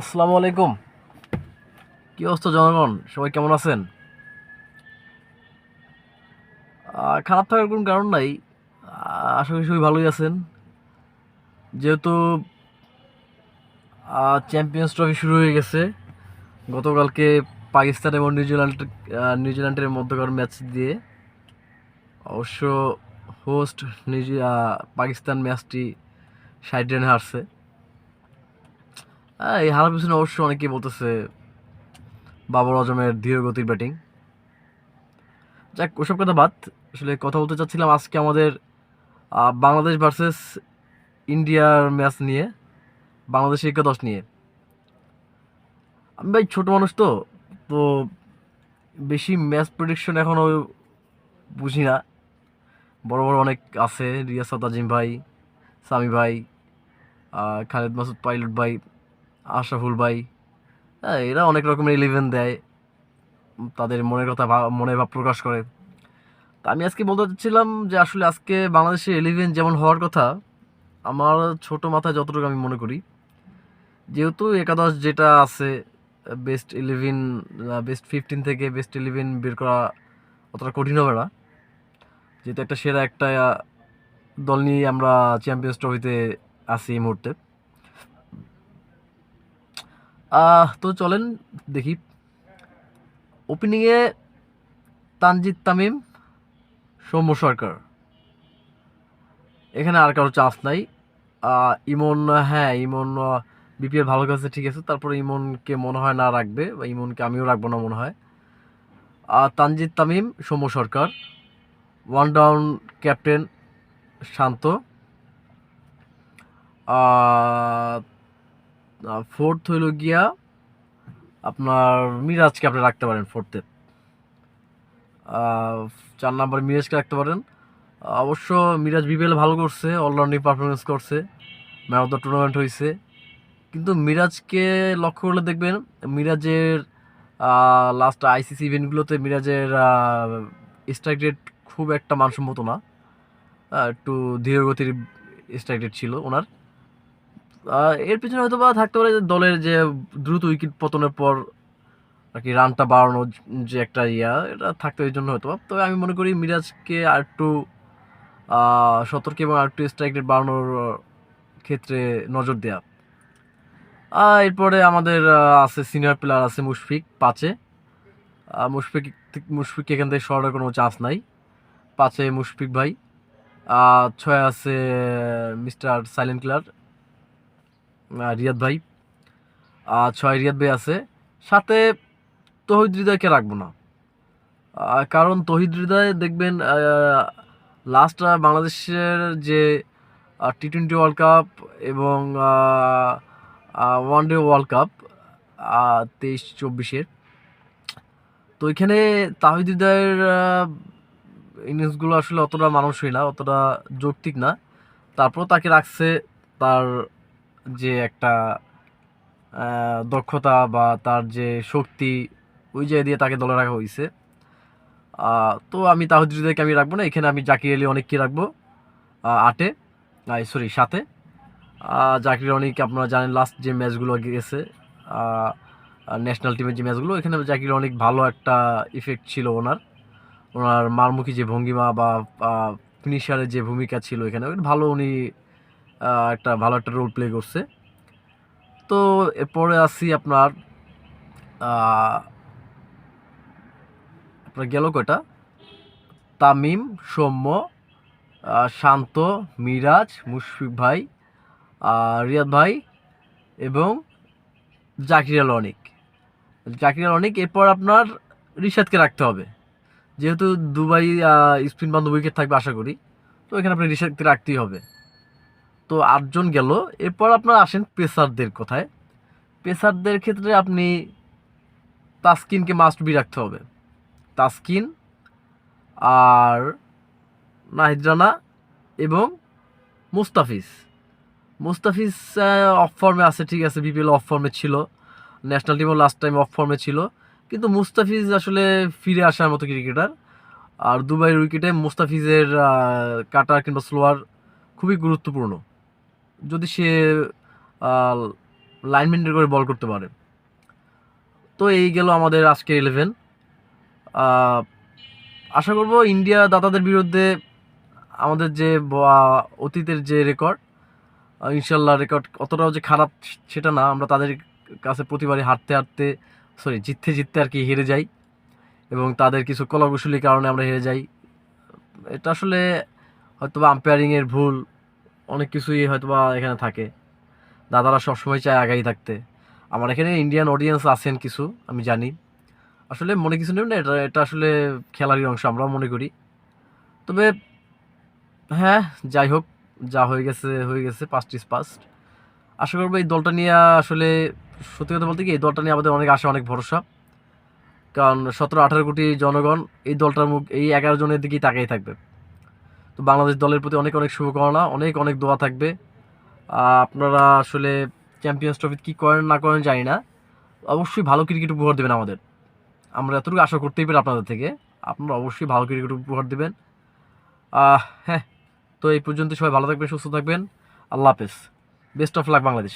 আসসালামু আলাইকুম। কি অবস্থা জনগণ? সবাই কেমন আছেন? খারাপ থাকার কোনো কারণ নাই। আশা করি সবাই ভালোই আছেন। যেহেতু চ্যাম্পিয়ন্স ট্রফি শুরু হয়ে গেছে। গতকালকে পাকিস্তান এবং নিউজিল্যান্ড নিউজিল্যান্ডের মধ্যকার ম্যাচ দিয়ে অবশ্য হোস্ট নিউজি পাকিস্তান ম্যাচটি ষাট রানে হারছে। এই হারার পিছনে অবশ্য অনেকেই বলতেছে বাবর আজমের ধীর গতির ব্যাটিং। যাক, ওসব কথা বাদ, আসলে কথা বলতে চাচ্ছিলাম আজকে আমাদের বাংলাদেশ ভার্সেস ইন্ডিয়ার ম্যাচ নিয়ে বাংলাদেশের একাদশ নিয়ে। আমি ভাই, ছোট মানুষ তো তো বেশি ম্যাচ প্রেডিকশন এখনও বুঝি না। বড় বড় অনেক আছে রিয়াসাত আজিম ভাই, সামি ভাই খালেদ মাসুদ, পাইলট ভাই। আশরাফুল ভাই হ্যাঁ এরা অনেক রকমের ইলেভেন দেয়। তাদের মনের কথা মনের ভাব প্রকাশ করে। তা আমি আজকে বলতে চাচ্ছিলাম যে আসলে আজকে বাংলাদেশের ইলেভেন যেমন হওয়ার কথা, আমার ছোট মাথায় যতটুকু আমি মনে করি, যেহেতু একাদশ যেটা আছে বেস্ট ইলেভেন বেস্ট ফিফটিন থেকে বেস্ট ইলেভেন বের করা অতটা কঠিন হবে না। যেহেতু একটা সেরা একটা দল নিয়ে আমরা চ্যাম্পিয়ন্স ট্রফিতে আছি এই মুহূর্তে। তো চলেন দেখি। ওপেনিংয়ে তানজিদ তামিম, সৌম্য সরকার। এখানে আর কারও চান্স নাই। ইমন হ্যাঁ ইমন বিপিএল ভালো কাছে ঠিক আছে। তারপরে ইমনকে মনে হয় না রাখবে বা ইমনকে আমিও রাখব না মনে হয়। আর Tanzid Tamim, Soumya Sarkar. One down captain Shanto. Fourth হইল গিয়া আপনার মিরাজকে আপনি রাখতে পারেন ফোর্থে চার নাম্বার মিরাজকে রাখতে পারেন। অবশ্য মিরাজ বিপিএল ভালো করছে অলরাউন্ডিং পারফরমেন্স করছে ম্যান অফ দ্য টুর্নামেন্ট হয়েছে কিন্তু মিরাজকে লক্ষ্য করলে দেখবেন, মিরাজের লাস্ট আইসিসি ইভেন্টগুলোতে মিরাজের স্ট্রাইক রেট খুব একটা মানসম্মত না। একটু ধীর গতির স্ট্রাইক রেট ছিল ওনার। এর পিছনে হয়তো বা থাকতে পারে দলের যে দ্রুত উইকেট পতনের পর আর কি রানটা বাড়ানোর যে একটা ইয়া এটা থাকতে এই জন্য হয়তো তবে আমি মনে করি মিরাজকে আর একটু সতর্ক এবং আর একটু স্ট্রাইক রেট বাড়ানোর ক্ষেত্রে নজর আহ, এরপরে আমাদের আছে সিনিয়র প্লেয়ার আছে মুশফিক পাঁচে। মুশফিক মুশফিক এখান থেকে সরানোর কোনো চান্স নাই। পাঁচে মুশফিক ভাই। ছয় আছে মিস্টার সাইলেন্ট কিলার রিয়াদ ভাই। আর ছয় রিয়াদ ভাই আছে। সাথে তহিদ হৃদয়কে রাখব না। কারণ তহিদ হৃদয় দেখবেন লাস্ট বাংলাদেশের যে টি টোয়েন্টি ওয়ার্ল্ড কাপ এবং ওয়ান ডে ওয়ার্ল্ড কাপ তেইশ চব্বিশের। তো এখানে তাহিদ হৃদয়ের ইনিংসগুলো আসলে অতটা মানুষই না, অতটা যৌক্তিক না। তারপর তাকে রাখছে তার যে একটা দক্ষতা বা তার যে শক্তি, ওই জায়গা দিয়ে তাকে দলে রাখা হয়েছে তো আমি তাহিদ হৃদয়কে আমি রাখব না, এখানে আমি জাকির আলী অনেককে রাখব। আটে সরি সাথে জাকির অনেক আপনারা জানেন লাস্ট যে ম্যাচগুলো গেছে ন্যাশনাল টিমের যে ম্যাচগুলো এখানে জাকির অনেক ভালো একটা ইফেক্ট ছিল ওনার। ওনার মারমুখী যে ভঙ্গিমা বা ফিনিশারের যে ভূমিকা ছিল এখানে ভালো উনি একটা ভালো একটা রোল প্লে করছে। তো এরপরে আসি আপনার আপনার গেল কয়টা? তামিম, সৌম্য শান্ত, মিরাজ, মুশফিক ভাই রিয়াদ ভাই এবং জাকির আল অনিক। জাকির আল অনিক, এরপর আপনার রিশাদকে রাখতে হবে। যেহেতু দুবাই স্পিন বান্ধব উইকেট থাকবে আশা করি, তো এখানে আপনি রিশাদকে রাখতেই হবে। তো আটজন গেল। এরপর আপনার আসেন পেসারদের কথায়? পেসারদের ক্ষেত্রে আপনি তাস্কিনকে মাস্ট বি রাখতে হবে। তাস্কিন আর নাহিদ রানা এবং মুস্তাফিজ। মুস্তাফিজ অফ ফর্মে আছে, ঠিক আছে বিপিএল অফ ফর্মে ছিল। ন্যাশনাল টিমও লাস্ট টাইম অফ ফর্মে ছিল। কিন্তু মুস্তাফিজ আসলে ফিরে আসার মতো ক্রিকেটার আর দুবাইয়ের উইকেটে মুস্তাফিজের কাটার কিংবা স্লোয়ার খুবই গুরুত্বপূর্ণ। যদি সে লাইন মেনটেন করে বল করতে পারে। তো এই গেল আমাদের আজকের ইলেভেন আশা করব ইন্ডিয়া দাতাদের বিরুদ্ধে আমাদের যে অতীতের যে রেকর্ড ইনশাল্লাহ রেকর্ড অতটাও যে খারাপ সেটা না। আমরা তাদের কাছে প্রতিবারই হারতে হারতে সরি জিততে জিততে আর কি হেরে যাই এবং তাদের কিছু কলাকুশলীর কারণে আমরা হেরে যাই। এটা আসলে হয়তো বা আম্পায়ারিংয়ের ভুল। অনেক কিছুই হয়তো বা এখানে থাকে। দাদারা সবসময় চায় আগাই থাকতে। আমার এখানে ইন্ডিয়ান অডিয়েন্স আছেন কিছু, আমি জানি। আসলে মনে কিছু নেই না এটা এটা আসলে খেলারই অংশ, আমরাও মনে করি। তবে হ্যাঁ যাই হোক, যা হয়ে গেছে হয়ে গেছে পাস্ট ইজ পাস্ট আশা করব এই দলটা নিয়ে আসলে, সত্যি কথা বলতে কি, এই দলটা নিয়ে আমাদের অনেক আশা, অনেক ভরসা। কারণ সতেরো আঠারো কোটি জনগণ এই দলটার মুখ, এই এগারো জনের দিকেই তাকাই থাকবে। তো বাংলাদেশ দলের প্রতি অনেক অনেক শুভকামনা, অনেক অনেক দোয়া থাকবে। আপনারা আসলে চ্যাম্পিয়ন্স ট্রফি কী করেন, না করেন জানি না। অবশ্যই ভালো ক্রিকেট উপহার দেবেন আমাদের। আমরা এতটুকু আশা করতেই পারি আপনাদের থেকে। আপনারা অবশ্যই ভালো ক্রিকেট উপহার দেবেন। হ্যাঁ তো এই পর্যন্ত সবাই ভালো থাকবেন, সুস্থ থাকবেন। আল্লাহ হাফেজ। Best of luck Bangladesh.